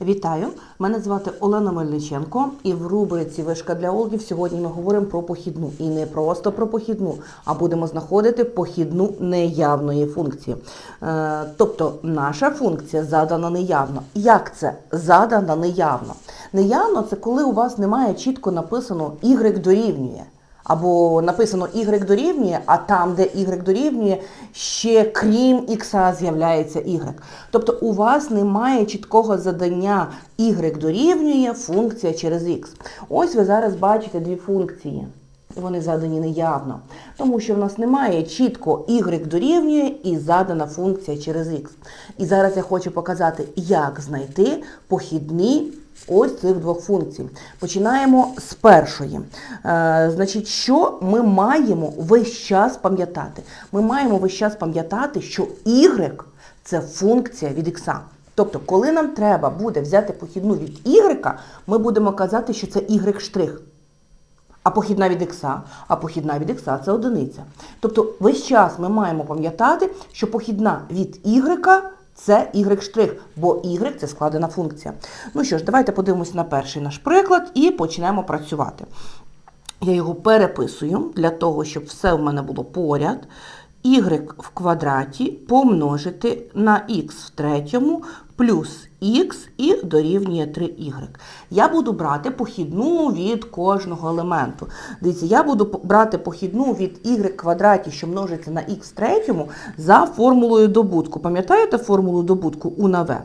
Вітаю! Мене звати Олена Мельниченко, і в рубриці Вишка для Олгів сьогодні ми говоримо про похідну. І не просто про похідну, а будемо знаходити похідну неявної функції. Е, тобто наша функція задана неявно. Як це задана неявно? Неявно це коли у вас немає чітко написано y дорівнює. Або написано y дорівнює, а там, де y дорівнює, ще крім x з'являється y. Тобто у вас немає чіткого задання y дорівнює функція через x. Ось ви зараз бачите дві функції. Вони задані неявно, тому що в нас немає чітко y дорівнює і задана функція через x. І зараз я хочу показати, як знайти похідні ось цих двох функцій. Починаємо з першої. Е, значить, що ми маємо весь час пам'ятати? Ми маємо весь час пам'ятати, що y – це функція від x. Тобто, коли нам треба буде взяти похідну від y, ми будемо казати, що це y. А похідна від х, а похідна від х це одиниця. Тобто весь час ми маємо пам'ятати, що похідна від y це y', бо y це складена функція. Ну що ж, давайте подивимося на перший наш приклад і почнемо працювати. Я його переписую для того, щоб все в мене було поряд. Y в квадраті помножити на х в третьому плюс х і дорівнює 3y. Я буду брати похідну від кожного елементу. Дивіться, я буду брати похідну від y квадраті, що множиться на х в третьому, за формулою добутку. Пам'ятаєте формулу добутку у на v?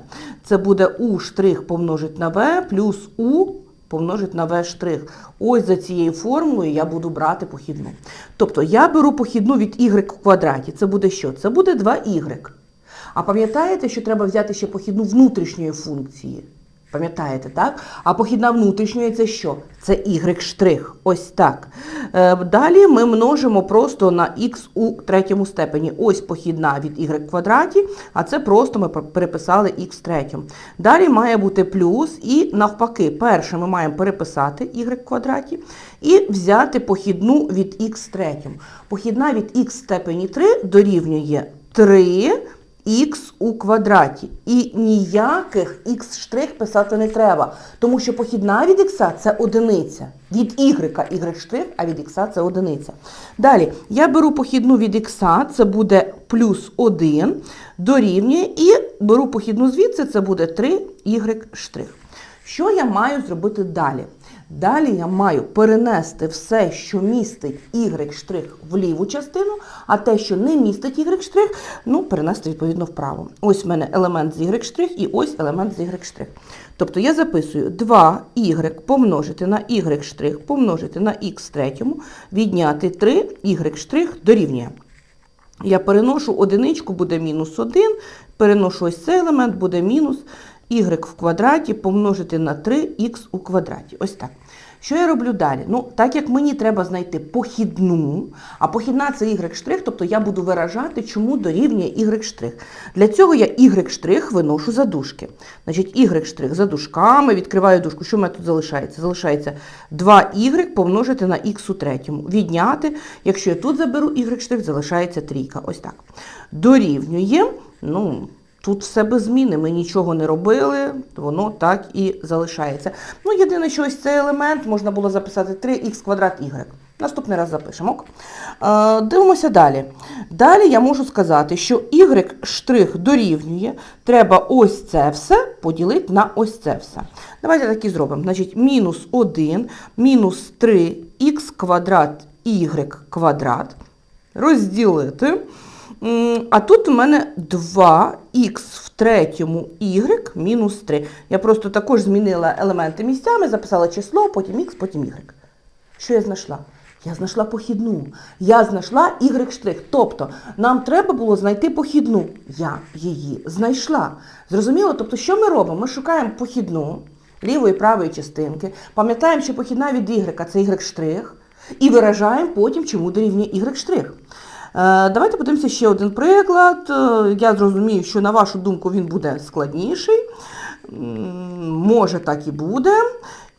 Це буде у помножить на v плюс у помножить на v штрих. Ось за цією формулою я буду брати похідну. Тобто я беру похідну від y в квадраті. Це буде що? Це буде 2y. А пам'ятаєте, що треба взяти ще похідну внутрішньої функції? Пам'ятаєте, так? А похідна внутрішньої це що? Це y'. Ось так. Е, далі ми множимо просто на х у третьому степені. Ось похідна від y квадраті, а це просто ми переписали х в третьому. Далі має бути плюс і навпаки, перше ми маємо переписати y квадраті і взяти похідну від х в третьому. Похідна від х в степені 3 дорівнює 3 х у квадраті. І ніяких х писати не треба, тому що похідна від х це одиниця. Від y y а від х це одиниця. Далі, я беру похідну від х, це буде плюс 1, дорівнює, і беру похідну звідси, це буде 3 y. Що я маю зробити далі? Далі я маю перенести все, що містить y' в ліву частину, а те, що не містить y', ну, перенести відповідно вправо. Ось в мене елемент з y' і ось елемент з y'. Тобто я записую 2y помножити на y' помножити на х третьому, відняти 3 y' дорівнює. Я переношу одиничку, буде мінус 1, переношу ось цей елемент, буде мінус y в квадраті помножити на 3х у квадраті. Ось так. Що я роблю далі? Ну, так як мені треба знайти похідну, а похідна це y', тобто я буду виражати, чому дорівнює y'. Для цього я y' виношу за дужки. Значить, y' за дужками, відкриваю дужку. Що в мене тут залишається? Залишається 2y помножити на х у третьому. Відняти, якщо я тут заберу y', залишається трійка. Ось так. Дорівнює, ну, Тут все без зміни, ми нічого не робили, воно так і залишається. Ну, єдине, що ось цей елемент можна було записати 3х квадрат y. Наступний раз запишемо. Е, дивимося далі. Далі я можу сказати, що y дорівнює, треба ось це все поділити на ось це все. Давайте так і зробимо. Значить, мінус 1, мінус 3х квадрат y квадрат розділити. А тут у мене 2х в третьому y мінус 3. Я просто також змінила елементи місцями, записала число, потім х, потім y. Що я знайшла? Я знайшла похідну. Я знайшла y штрих. Тобто нам треба було знайти похідну. Я її знайшла. Зрозуміло? Тобто, що ми робимо? Ми шукаємо похідну лівої і правої частинки, пам'ятаємо, що похідна від y це y', і виражаємо потім, чому дорівнює y'. Е, давайте подивимося ще один приклад. Е, я зрозумію, що на вашу думку він буде складніший. Може, так і буде.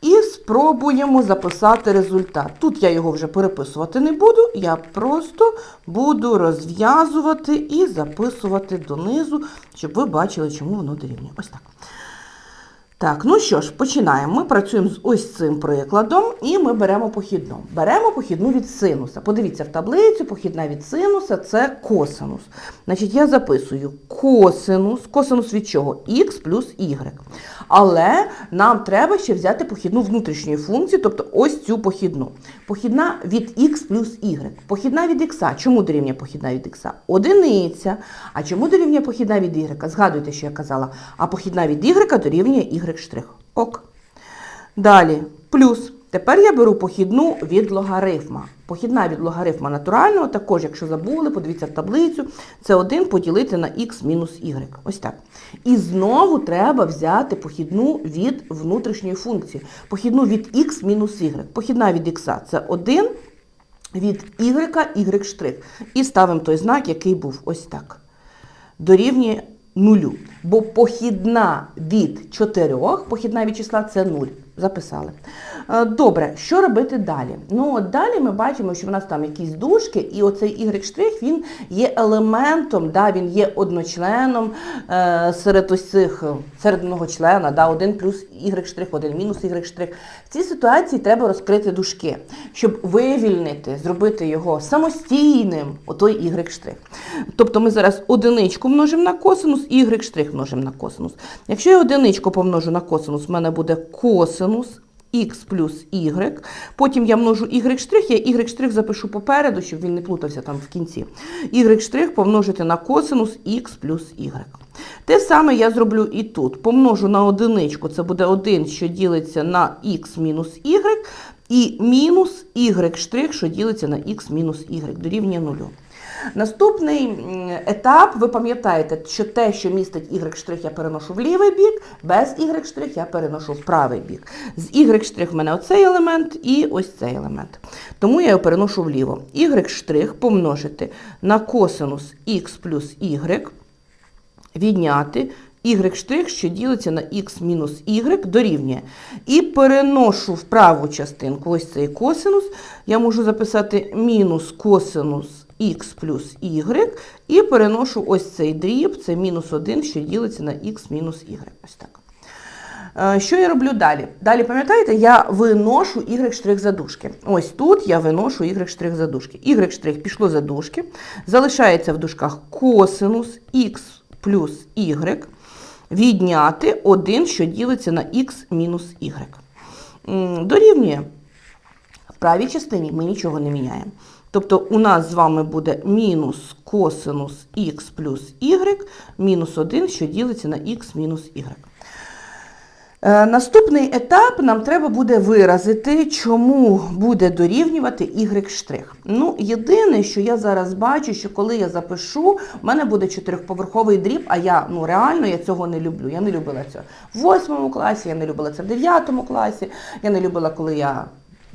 І спробуємо записати результат. Тут я його вже переписувати не буду, я просто буду розв'язувати і записувати донизу, щоб ви бачили, чому воно дорівнює. Ось так. Так, ну що ж, починаємо. Ми працюємо з ось цим прикладом і ми беремо похідну. Беремо похідну від синуса. Подивіться в таблицю, похідна від синуса це косинус. Значить, я записую косинус. Косинус від чого? Х плюс y. Але нам треба ще взяти похідну внутрішньої функції, тобто ось цю похідну. Похідна від х плюс y. Похідна від х. Чому дорівнює похідна від х? Одиниця. А чому дорівнює похідна від y? Згадуйте, що я казала. А похідна від y дорівнює y. Ок. Далі, плюс. Тепер я беру похідну від логарифма. Похідна від логарифма натурального, також, якщо забули, подивіться таблицю, це 1 поділити на х мінус y. Ось так. І знову треба взяти похідну від внутрішньої функції. Похідну від х мінус y. Похідна від х це 1 від y, y штрих. І ставимо той знак, який був ось так. Дорівнює нулю. Бо похідна від 4, похідна від числа це 0. Записали. Е, Добре, що робити далі? Ну, далі ми бачимо, що в нас там якісь дужки, і оцей y' він є елементом, да, він є одночленом е, серед ось цих, е, серед одного члена, да, 1 плюс y', 1 мінус y'. В цій ситуації треба розкрити дужки, щоб вивільнити, зробити його самостійним, отой y'. Тобто ми зараз одиничку множимо на косинус і y' множимо на косинус. Якщо я одиничку помножу на косинус, в мене буде косинус х плюс y. Потім я множу y', я y' запишу попереду, щоб він не плутався там в кінці. y' помножити на косинус х плюс y. Те саме я зроблю і тут. Помножу на одиничку, це буде 1, що ділиться на х мінус y, і мінус y', що ділиться на х мінус y, дорівнює 0. Наступний етап, ви пам'ятаєте, що те, що містить y' я переношу в лівий бік, без y' я переношу в правий бік. З y' в мене оцей елемент і ось цей елемент. Тому я його переношу вліво. y' помножити на косинус х плюс y, відняти y', що ділиться на х мінус y, дорівнює. І переношу в праву частинку ось цей косинус. Я можу записати мінус косинус х плюс y, і переношу ось цей дріб, це мінус 1, що ділиться на х мінус y. Ось так. Е, Що я роблю далі? Далі, пам'ятаєте, я виношу y' за дужки. Ось тут я виношу y' за дужки. y' пішло за дужки, залишається в дужках косинус х плюс y, відняти 1, що ділиться на х мінус y. Дорівнює. В правій частині ми нічого не міняємо. Тобто у нас з вами буде мінус косинус х плюс y, мінус 1, що ділиться на х мінус y. Е, Наступний етап нам треба буде виразити, чому буде дорівнювати y'. Ну, єдине, що я зараз бачу, що коли я запишу, в мене буде чотирьохповерховий дріб, а я ну реально я цього не люблю. Я не любила це в восьмому класі, я не любила це в дев'ятому класі, я не любила, коли я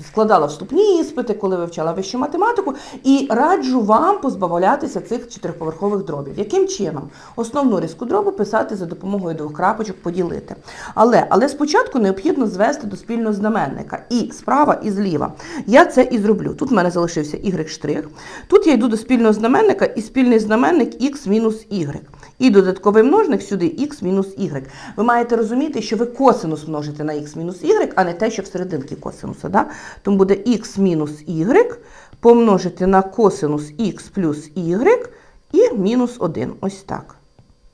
складала вступні іспити, коли вивчала вищу математику, і раджу вам позбавлятися цих чотирьохповерхових дробів. Яким чином? Основну різку дробу писати за допомогою двох крапочок, поділити. Але, але спочатку необхідно звести до спільного знаменника і справа, і зліва. Я це і зроблю. Тут в мене залишився y'. Тут я йду до спільного знаменника і спільний знаменник x мінус y. І додатковий множник сюди x мінус y. Ви маєте розуміти, що ви косинус множите на x мінус y, а не те, що всерединки косинуса. Да? Тому буде x мінус y помножити на косинус x плюс y і мінус 1. Ось так.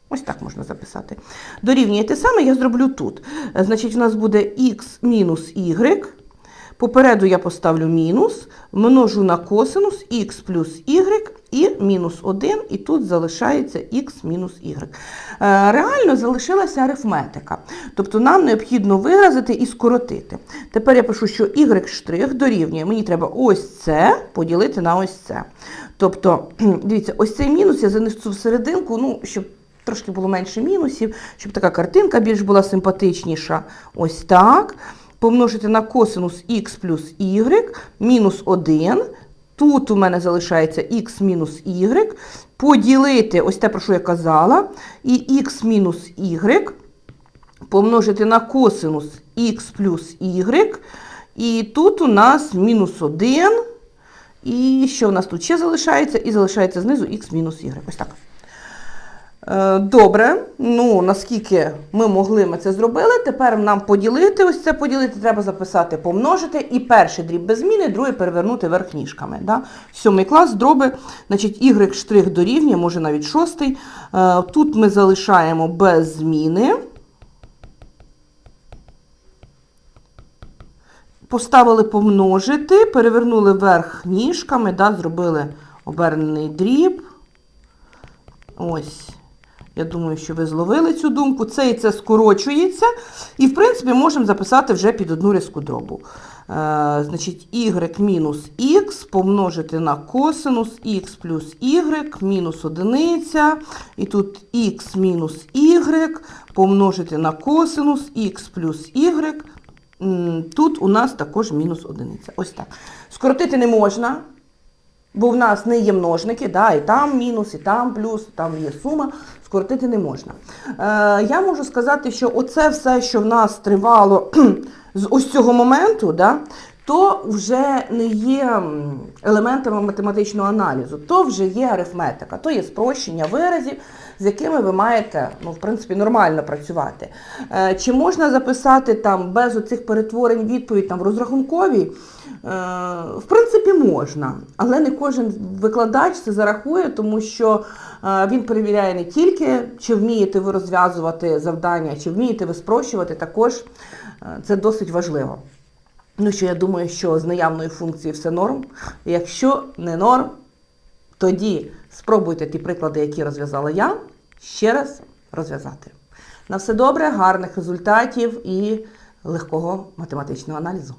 Ось так можна записати. Дорівнює те саме я зроблю тут. Значить, у нас буде x мінус y. Попереду я поставлю мінус, множу на косинус х плюс y і мінус 1, і тут залишається х мінус y. Е, Реально залишилася арифметика. Тобто нам необхідно виразити і скоротити. Тепер я пишу, що y' дорівнює, мені треба ось це поділити на ось це. Тобто, дивіться, ось цей мінус я занесу в серединку, ну, щоб трошки було менше мінусів, щоб така картинка більш була симпатичніша. Ось так помножити на косинус х плюс y, мінус 1. Тут у мене залишається х мінус y, поділити, ось те, про що я казала, і х мінус y, помножити на косинус х плюс y, і тут у нас мінус 1, і що у нас тут ще залишається? І залишається знизу х мінус y. Ось так. Е, Добре, ну наскільки ми могли, ми це зробили. Тепер нам поділити, ось це поділити, треба записати, помножити. І перший дріб без зміни, другий перевернути вверх ніжками. Да? Сьомий клас, дроби, значить, y штрих дорівнює, може навіть шостий. Е, Тут ми залишаємо без зміни. Поставили помножити, перевернули вверх ніжками, да, зробили обернений дріб. Ось. Я думаю, що ви зловили цю думку. Це і це скорочується. І, в принципі, можемо записати вже під одну різку дробу. Е, значить, y мінус х помножити на косинус х плюс y мінус одиниця. І тут х мінус y помножити на косинус х плюс y. Тут у нас також мінус одиниця. Ось так. Скоротити не можна. Бо в нас не є множники, да, і там мінус, і там плюс, там є сума, скоротити не можна. Е, я можу сказати, що оце все, що в нас тривало з ось цього моменту, да, то вже не є елементами математичного аналізу, то вже є арифметика, то є спрощення виразів, з якими ви маєте, ну, в принципі, нормально працювати. Е, чи можна записати там без оцих перетворень відповідь там в розрахунковій? Е, В принципі, можна, але не кожен викладач це зарахує, тому що е, він перевіряє не тільки, чи вмієте ви розв'язувати завдання, чи вмієте ви спрощувати, також це досить важливо. Ну що я думаю, що з наявною функцією все норм. Якщо не норм, тоді спробуйте ті приклади, які розв'язала я, ще раз розв'язати. На все добре, гарних результатів і легкого математичного аналізу.